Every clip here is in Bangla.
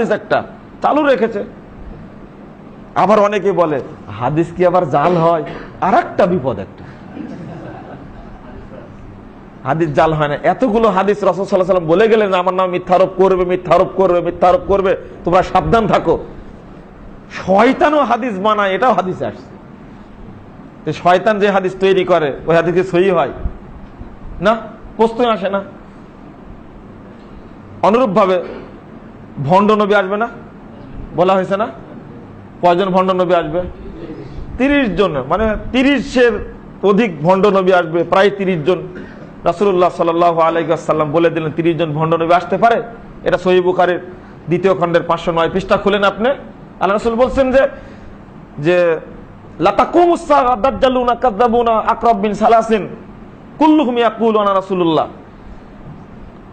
একটা, চালু রেখেছে। আবার অনেকে বলে, হাদিস কি আবার জাল হয়? আর একটা বিপদ একটা। হাদিস জাল হয় না। এতগুলো হাদিস বলে গেলেন, আমার নাম মিথ্যারোপ করবে মিথ্যারোপ করবে মিথ্যারোপ করবে, তোমরা সাবধান থাকো। শয়তানও হাদিস বানায়, এটাও হাদিসে আসছে। শয়তান যে হাদিস তৈরি করে, ওই হাদিসে সহি হয়? না, প্রশ্নই আসে না। অনুরূপ ভাবে ভণ্ড নবী আসবে না? বলা হয়েছে না? কয়জন ভণ্ড নবী আসবে? তিরিশ জন। মানে তিরিশের অধিক ভণ্ড নবী আসবে, প্রায় তিরিশ জন। রাসুল্লাহ সাল আলাইসাল্লাম বলে দিলেন, তিরিশ জন ভণ্ড নবী আসতে পারে? এটা সহি বুখারের দ্বিতীয় খণ্ডের পাঁচশো নয় পৃষ্ঠা খুলেন আপনি। আল্লাহ রসুল বলছেন যে যে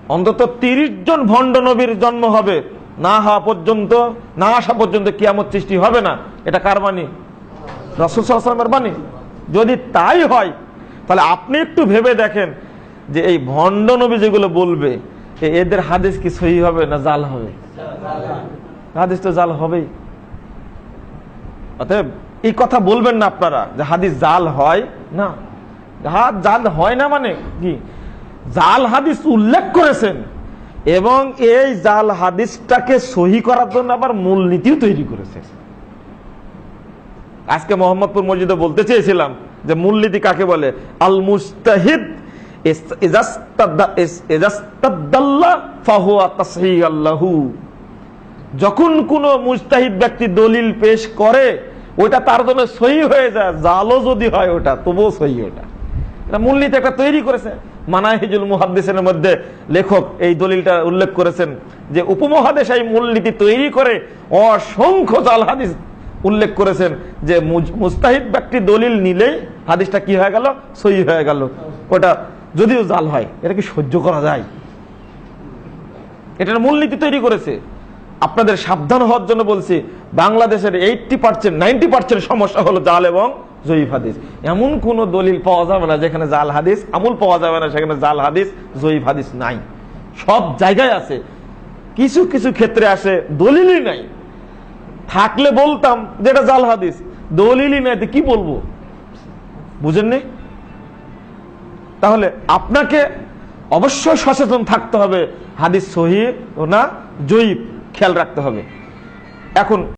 অন্তত 30 জন ভণ্ড নবীর জন্ম হবে। না হওয়া পর্যন্ত, না আসা পর্যন্ত কিয়ামত সৃষ্টি হবে না। এটা কার বাণী? রাসূল সাল্লাল্লাহু বাণী। যদি তাই হয়, তাহলে আপনি একটু ভেবে দেখেন যে এই ভণ্ড নবী যেগুলো বলবে এদের হাদিস কি সহি হবে না জাল হবে? হাদিস তো জাল হবেই। অতএব এই কথা বলবেন না আপনারা, যে হাদিস জাল হয় না। হাত জাল হয় না মানে কি? জাল হাদিস উল্লেখ করেছেন। এবং এই জাল হাদিসটাকে সহি করার জন্য আবার মূলনীতিও তৈরি করেছে। আজকে মোহাম্মদপুর মসজিদে বলতে চেয়েছিলাম যে মূলনীতি কাকে বলে? আল মুস্তাহিদ। যখন কোন মুস্তাহিদ ব্যক্তি দলিল পেশ করে, ওইটা তার জন্য সহি হয়ে যায়, জালও যদি হয় ওটা, তবুও সহি ওটা। মূলনীতি একটা তৈরি করেছে। মানাহিজুল মুহাদ্দিসের মধ্যে লেখক এই দলিলটা উল্লেখ করেছেন যে উপমহাদেশ এই মূলনীতি তৈরি করে অসংখ্য জাল হাদিস উল্লেখ করেছেন যে মুস্তাহিদ ব্যক্তি দলিল নিলেই হাদিসটা কি হয়ে গেল? সহি হয়ে গেল। ওটা যদিও জাল হয়, এটা কি সহ্য করা যায়? এটার মূলনীতি তৈরি করেছে। আপনাদের সাবধান হওয়ার জন্য বলছি, বাংলাদেশের এইটটি পার্সেন্ট নাইনটি পার্সেন্ট সমস্যা হলো জাল এবং জয়ীফ হাদিস। এমন কোন দলিল পাওয়া যাবে না যেখানে জাল হাদিস আমূল পাওয়া যাবে না, সেখানে জাল হাদিস, জয়ীফ হাদিস নাই। সব জায়গায় আছে। কিছু কিছু ক্ষেত্রে আসে, দলিলই নাই। থাকলে বলতাম যে এটা জাল হাদিস। দলিলই নাই কি বলব? বুঝেননি তাহলে আপনাকে অবশ্যই সচেতন থাকতে হবে। হাদিস সহি না জয়ীব খেয়াল রাখতে হবে। এখন